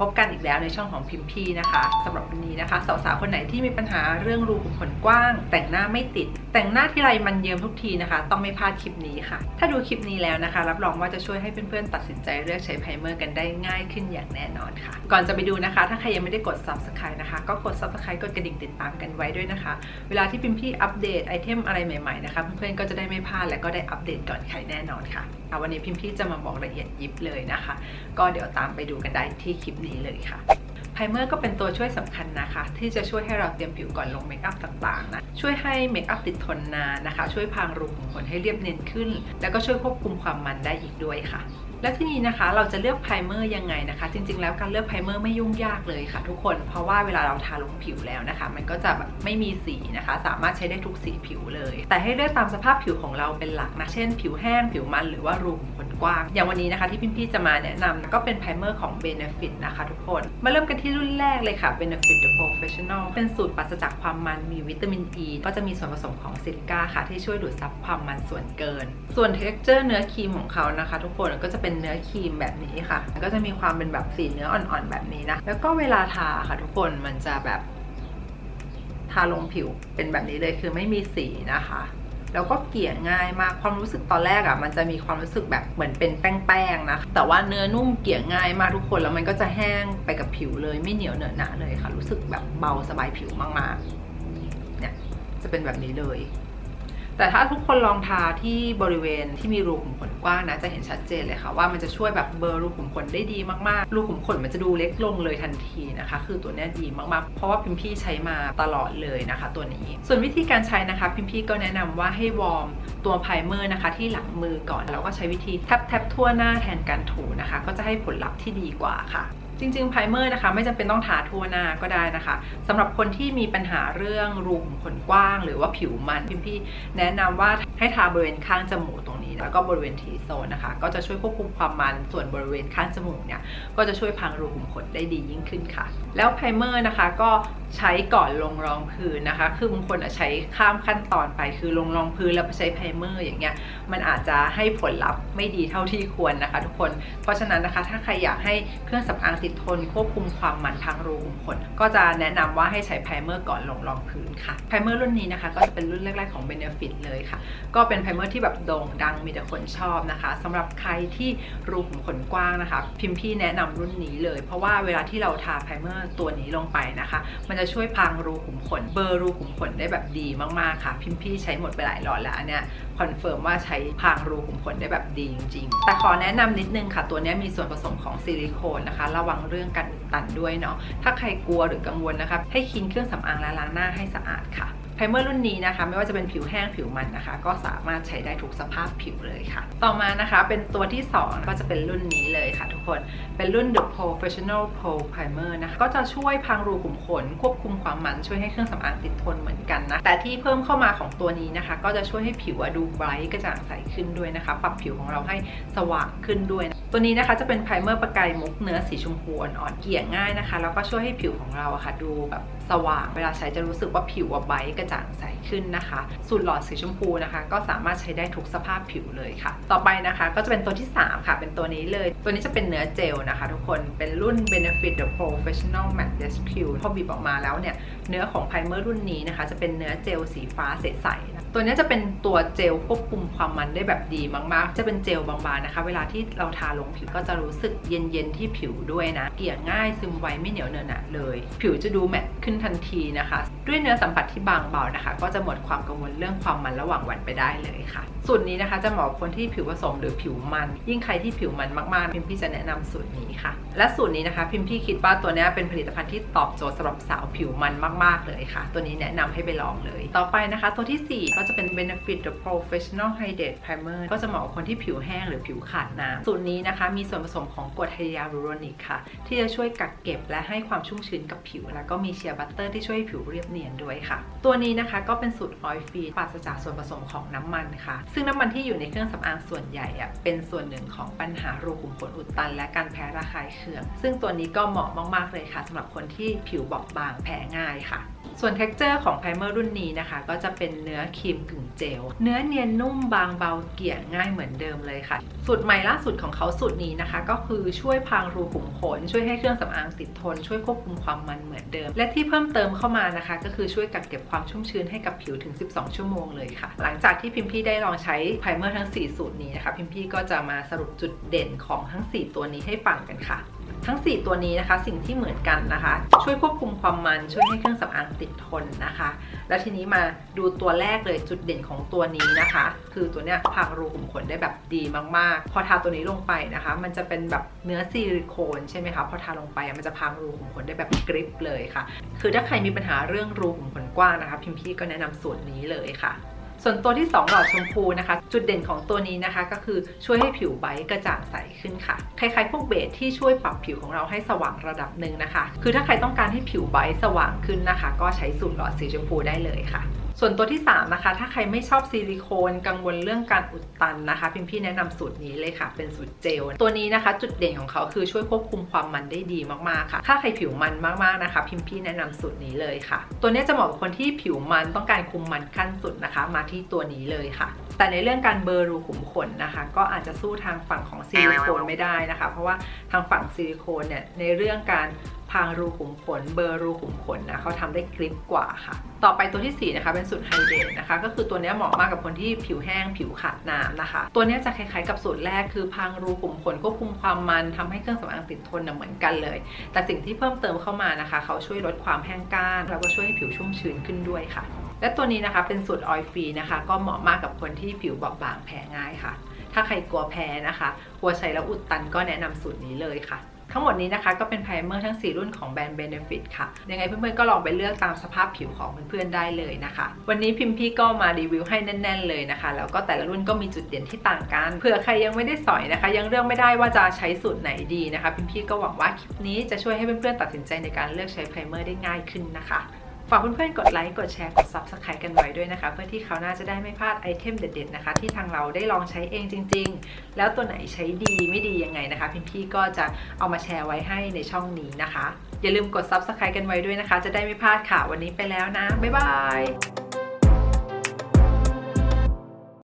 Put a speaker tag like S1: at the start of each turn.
S1: พบกันอีกแล้วในช่องของพิมพี่นะคะสำหรับวันนี้นะคะสาวๆคนไหนที่มีปัญหาเรื่องรูขุมขนกว้าง แต่งหน้าไม่ติด แต่งหน้าที่ไรมันเยิ้มทุกทีนะคะ ต้องไม่พลาดคลิปนี้ค่ะ ถ้าดูคลิปนี้แล้วนะคะ รับรองว่าจะช่วยให้เพื่อนๆตัดสินใจเลือกใช้ไพรเมอร์กันได้ง่ายขึ้นอย่างแน่นอนค่ะ ก่อนจะไปดูนะคะ ถ้าใครยังไม่ได้กด subscribe นะคะ ก็กด subscribe กดกระดิ่งติดตามกันไว้ด้วยนะคะ เวลาที่พิมพี่อัปเดตไอเทมอะไรใหม่ๆนะคะเพื่อนๆก็จะได้ไม่พลาดและก็ได้อัปเดตก่อนใครแน่นอนค่ะเอาวันนี้พิมพี่จะมาบอกละเอียดยิบเลยนะคะ ก็เดี๋ยวตามไปดูกันได้ที่คลิปนี้เลยค่ะไพรเมอร์ก็เป็นตัวช่วยสำคัญนะคะ ที่จะช่วยให้เราเตรียมผิวก่อนลงเมคอัพต่างๆนะช่วยให้เมคอัพติดทนนานนะคะ ช่วยพรางรูขุมขนให้เรียบเนียนขึ้น แล้วก็ช่วยควบคุมความมันได้อีกด้วยค่ะ และที่นี้นะคะเราจะเลือกไพรเมอร์ยังไงนะคะ จริงๆ แล้วการเลือกไพรเมอร์ไม่ยุ่งยากเลยค่ะ ทุกคนเพราะว่าเวลาเราทาลงผิวแล้วนะคะ มันก็จะแบบไม่มีสีนะคะ สามารถใช้ได้ทุกสีผิวเลย แต่ให้เลือกตามสภาพผิวของเราเป็นหลักนะเช่น ผิวแห้งผิวมันหรือว่ารูขุมขนกว้าง อย่างวันนี้นะคะที่พิมพี่จะมาแนะนำก็เป็นไพรเมอร์ของ Benefit นะคะ ทุกคนมาเริ่มกันที่รุ่นแรกเลยค่ะ Benefit The Professional เป็นสูตรปราศจากความมันมีวิตามินอ E ก็จะมีส่วนผสมของซิลิก้าค่ะที่ช่วยดูดซับความมันส่วนเกิน ส่วน texture เนื้อครีมของเขานะคะ ทุกคนก็จะเป็นเนื้อครีมแบบนี้ค่ะ ก็จะมีความเป็นแบบสีเนื้ออ่อนๆแบบนี้นะ แล้วก็เวลาทาค่ะทุกคนมันจะแบบ ทาลงผิวเป็นแบบนี้เลยคือไม่มีสีนะคะแล้วก็เกลี่ยง่ายมากความรู้สึกตอนแรกอะ่ะมันจะมีความรู้สึกแบบเหมือนเป็นแป้งๆนะแต่ว่าเนื้อนุ่มเกลี่ยง่ายมากทุกคนแล้วมันก็จะแห้งไปกับผิวเลยไม่เหนียวเหนอะหนะเลยค่ะ รู้สึกแบบเบาสบายผิวมากๆเนี่ยจะเป็นแบบนี้เลย แต่ถ้าทุกคนลองทาที่บริเวณที่มีรูขุมขนกว้างนะจะเห็นชัดเจนเลยค่ะ ว่ามันจะช่วยแบบเบลอรูขุมขนได้ดีมากๆ รูขุมขนมันจะดูเล็กลงเลยทันทีนะคะ คือตัวนี้ดีมากๆ เพราะว่าพิมพี่ใช้มาตลอดเลยนะคะ ตัวนี้ ส่วนวิธีการใช้นะคะ พิมพี่ก็แนะนำว่าให้วอร์มตัวไพรเมอร์นะคะ ที่หลังมือก่อนแล้วก็ใช้วิธีแทบๆทั่วหน้าแทนการถูนะคะ ก็จะให้ผลลัพธ์ที่ดีกว่าค่ะ จริงๆไพรเมอร์นะคะไม่จำเป็นต้องทาทั่วหน้าก็ได้นะคะสำหรับคนที่มีปัญหาเรื่องรูขุมขนกว้าง หรือว่าผิวมันพิมพี่แนะนำว่าให้ทาบริเวณข้างจมูกตรงนี้แล้วก็บริเวณทีโซนนะคะ ก็จะช่วยควบคุมความมันส่วนบริเวณข้างจมูกเนี่ยก็จะช่วยพังรูขุมขนได้ดียิ่งขึ้นค่ะ แล้วไพรเมอร์นะคะก็ใช้ก่อนลงรองพื้นนะคะ คือบางคนอะใช้ข้ามขั้นตอนไปคือลงรองพื้นแล้วไปใช้ไพรเมอร์อย่างเงี้ยมันอาจจะให้ผลลัพธ์ไม่ดีเท่าที่ควรนะคะ ทุกคนเพราะฉะนั้นนะคะถ้าใครอยากให้เครื่องสำอางดทนควบคุมความมันทางรูขุมขนก็จะแนะนำว่าให้ใช้ไพรเมอร์ก่อนลงรองพื้นค่ะไพรเมอร์รุ่นนี้นะคะ ก็จะเป็นรุ่นแรกๆของ Benefit เลยค่ะ ก็เป็นไพรเมอร์ที่แบบโด่งดังมีแต่คนชอบนะคะสำหรับใครที่รูขุมขนกว้างนะคะ พิมพ์พี่แนะนำรุ่นนี้เลย เพราะว่าเวลาที่เราทาไพรเมอร์ตัวนี้ลงไปนะคะ มันจะช่วยพรางรูขุมขน เบอร์รูขุมขนได้แบบดีมากๆค่ะ พิมพ์พี่ใช้หมดไปหลายหลอดแล้วเนี้ย คอนเฟิร์มว่าใช้พางรูขุมขนได้แบบดีจริง ๆ แต่ขอแนะนำนิดนึงค่ะ ตัวนี้มีส่วนผสมของซิลิโคนนะคะ ระวังเรื่องการอุดตันด้วยเนาะถ้าใครกลัวหรือกังวลนะคะให้คินเครื่องสำอางและล้างหน้าให้สะอาดค่ะ ไพรเมอร์รุ่นนี้นะคะ ไม่ว่าจะเป็นผิวแห้งผิวมันนะคะ ก็สามารถใช้ได้ทุกสภาพผิวเลยค่ะ ต่อมานะคะเป็นตัวที่ 2 ก็จะเป็นรุ่นนี้เลยค่ะทุกคนเป็นรุ่น The Professional Pro Primer นะคะก็จะช่วยพรางรูขุมขน ควบคุมความมันช่วยให้เครื่องสำอางติดทนเหมือนกันนะ แต่ที่เพิ่มเข้ามาของตัวนี้นะคะ ก็จะช่วยให้ผิวดูไบรท์กระจ่างใสขึ้นด้วยนะคะ ปรับผิวของเราให้สว่างขึ้นด้วยนะ ตัวนี้นะคะจะเป็นไพรเมอร์ประกายมุกเนื้อสีชมพูอ่อนๆเกลี่ยง่ายนะคะ แล้วก็ช่วยให้ผิวของเราอะค่ะ ดูแบบสว่าง เวลาใช้จะรู้สึกว่าผิวอะไบต์กระจ่างใสขึ้นนะคะ สูตรหลอดสีชมพูนะคะ ก็สามารถใช้ได้ทุกสภาพผิวเลยค่ะ ต่อไปนะคะก็จะเป็นตัวที่ 3 ค่ะ เป็นตัวนี้เลย ตัวนี้จะเป็นเนื้อเจลนะคะ ทุกคนเป็นรุ่น Benefit The Professional Matte Rescue พอบีบออกมาแล้วเนี่ยเนื้อของไพรเมอร์รุ่นนี้นะคะ จะเป็นเนื้อเจลสีฟ้าใสๆ ตัวนี้จะเป็นตัวเจลควบคุมความมันได้แบบดีมากๆ จะเป็นเจลบางๆนะคะ เวลาที่เราทาลงผิวก็จะรู้สึกเย็นๆที่ผิวด้วยนะ เกลี่ยง่ายซึมไวไม่เหนียวเนอะหนะเลย ผิวจะดูแมตขึ้นทันทีนะคะ ด้วยเนื้อสัมผัสที่บางเบานะคะ ก็จะหมดความกังวลเรื่องความมันระหว่างวันไปได้เลยค่ะ สูตรนี้นะคะจะเหมาะคนที่ผิวผสมหรือผิวมัน ยิ่งใครที่ผิวมันมากๆพิมพี่จะแนะนำสูตรนี้ค่ะ และสูตรนี้นะคะ พิมพี่คิดว่าตัวนี้เป็นผลิตภัณฑ์ที่ตอบโจทย์สำหรับสาวผิวมันมาก ๆเลยค่ะ ตัวนี้แนะนำให้ไปลองเลย ต่อไปนะคะ ตัวที่ 4 ก็จะเป็น Benefit The Professional Hydrate Primer ก็จะเหมาะกับคนที่ผิวแห้งหรือผิวขาดน้ำสูตรนี้นะคะ มีส่วนผสมของกรดไฮยาลูโรนิกค่ะ ที่จะช่วยกักเก็บและให้ความชุ่มชื้นกับผิว แล้วก็มีเชียร์บัตเตอร์ที่ช่วยให้ผิวเรียบเนียนด้วยค่ะ ตัวนี้นะคะก็เป็นสูตรออยล์ฟรีปราศจากส่วนผสมของน้ำมันค่ะ ซึ่งน้ำมันที่อยู่ในเครื่องสำอางส่วนใหญ่อะเป็นส่วนหนึ่งของปัญหารูขุมขนอุดตัน และการแพ้ระคายเคือง ซึ่งตัวนี้ก็เหมาะมากๆเลยค่ะสำหรับคนที่ผิวบอบบางแพ้ง่ายค่ะ ส่วน t e x t อร์ของไพรเมอร์รุ่นนี้นะคะ ก็จะเป็นเนื้อครีมกึ่งเจล เนื้อเนียนนุ่มบางเบาเกลี่ยง่ายเหมือนเดิมเลยค่ะ สูตรใหม่ล่าสุดของเขาสูตรนี้นะคะ ก็คือช่วยพรางรูขุมขน ช่วยให้เครื่องสำอางติดทน ช่วยควบคุมความมันเหมือนเดิม และที่เพิ่มเติมเข้ามานะคะ ก็คือช่วยกักเก็บความชุ่มชื้นให้กับผิวถึง 12 ชั่วโมงเลยค่ะ หลังจากที่พิมพ์พี่ได้ลองใช้ไพรเมอร์ทั้ง 4 สูตรนี้นะคะ พิมพี่ก็จะมาสรุปจุดเด่นของทั้ง 4 ตัวนี้ให้ฟังกันค่ะ ทั้ง 4 ตัวนี้นะคะ สิ่งที่เหมือนกันนะคะ ช่วยควบคุมความมันช่วยให้เครื่องสำอางติดทนนะคะ แล้วทีนี้มาดูตัวแรกเลยจุดเด่นของตัวนี้นะคะ คือตัวเนี้ยพรางรูขุมขนได้แบบดีมากๆ พอทาตัวนี้ลงไปนะคะ มันจะเป็นแบบเนื้อซิลิโคนใช่ไหมคะพอทาลงไปมันจะพรางรูขุมขนได้แบบกริปเลยค่ะ คือถ้าใครมีปัญหาเรื่องรูขุมขนกว้างนะคะ พิมพี่ก็แนะนำสูตรนี้เลยค่ะ ส่วนตัวที่ 2 หลอดชมพูนะคะ จุดเด่นของตัวนี้นะคะ ก็คือช่วยให้ผิวใบรท์กระจ่างใสขึ้นค่ะ คล้ายๆพวกเบสที่ช่วยปรับผิวของเราให้สว่างระดับหนึ่งนะคะ คือถ้าใครต้องการให้ผิวใบสว่างขึ้นนะคะ ก็ใช้สูตรหลอดสีชมพูได้เลยค่ะ ส่วนตัวที่ 3 นะคะ ถ้าใครไม่ชอบซิลิโคนกังวลเรื่องการอุดตันนะคะ พิมพี่แนะนำสูตรนี้เลยค่ะ เป็นสูตรเจล ตัวนี้นะคะ จุดเด่นของเขาคือช่วยควบคุมความมันได้ดีมากๆค่ะ ถ้าใครผิวมันมากๆนะคะ พิมพี่แนะนำสูตรนี้เลยค่ะ ตัวนี้จะเหมาะกับคนที่ผิวมันต้องการคุมมันขั้นสุดนะคะ มาที่ตัวนี้เลยค่ะ แต่ในเรื่องการเบลอรูขุมขนนะคะ ก็อาจจะสู้ทางฝั่งของซิลิโคนไม่ได้นะคะ เพราะว่าทางฝั่งซิลิโคนเนี่ยในเรื่องการ พางรูขุมขนเบอร์รูขุมขนนะเขาทำได้กริปกว่าค่ะ ต่อไปตัวที่ 4 นะคะ เป็นสูตรไฮเดรตนะคะ ก็คือตัวนี้เหมาะมากกับคนที่ผิวแห้งผิวขาดน้ำนะคะ ตัวนี้จะคล้ายๆกับสูตรแรกคือพางรูขุมขนควบคุมความมันทำให้เครื่องสำอางติดทนนะเหมือนกันเลย แต่สิ่งที่เพิ่มเติมเข้ามานะคะ เขาช่วยลดความแห้งก้านแล้วก็ช่วยให้ผิวชุ่มชื้นขึ้นด้วยค่ะ และตัวนี้นะคะเป็นสูตรออยล์ฟรีนะคะ ก็เหมาะมากกับคนที่ผิวบอบบางแพ้ง่ายค่ะ ถ้าใครกลัวแพ้นะคะ กลัวใช้แล้วอุดตันก็แนะนำสูตรนี้เลยค่ะ ทั้งหมดนี้นะคะก็เป็นไพรเมอร์ทั้ง 4 รุ่นของแบรนด์ Benefit ค่ะ ยังไงเพื่อนๆก็ลองไปเลือกตามสภาพผิวของเพื่อนๆได้เลยนะคะ วันนี้พิมพ์พี่ก็มารีวิวให้แน่น ๆ เลยนะคะ แล้วก็แต่ละรุ่นก็มีจุดเด่นที่ต่างกันเผื่อใครยังไม่ได้สอยนะคะ ยังเลือกไม่ได้ว่าจะใช้สูตรไหนดีนะคะ พิมพ์พี่ก็หวังว่าคลิปนี้จะช่วยให้เพื่อนๆตัดสินใจในการเลือกใช้ไพรเมอร์ได้ง่ายขึ้นนะคะ ฝากเพื่อนๆ กดไลค์ กดแชร์ กด Subscribe กันไว้ด้วยนะคะ เพื่อที่เขาวหน่าจะได้ไม่พลาดไอเทมเด็ดๆนะคะ ที่ทางเราได้ลองใช้เองจริง ๆ แล้วตัวไหนใช้ดีไม่ดียังไงนะคะ พี่ๆก็จะเอามาแชร์ไว้ให้ในช่องนี้นะคะ อย่าลืมกด Subscribe กันไว้ด้วยนะคะ จะได้ไม่พลาดค่ะ วันนี้ไปแล้วนะ บ๊ายบาย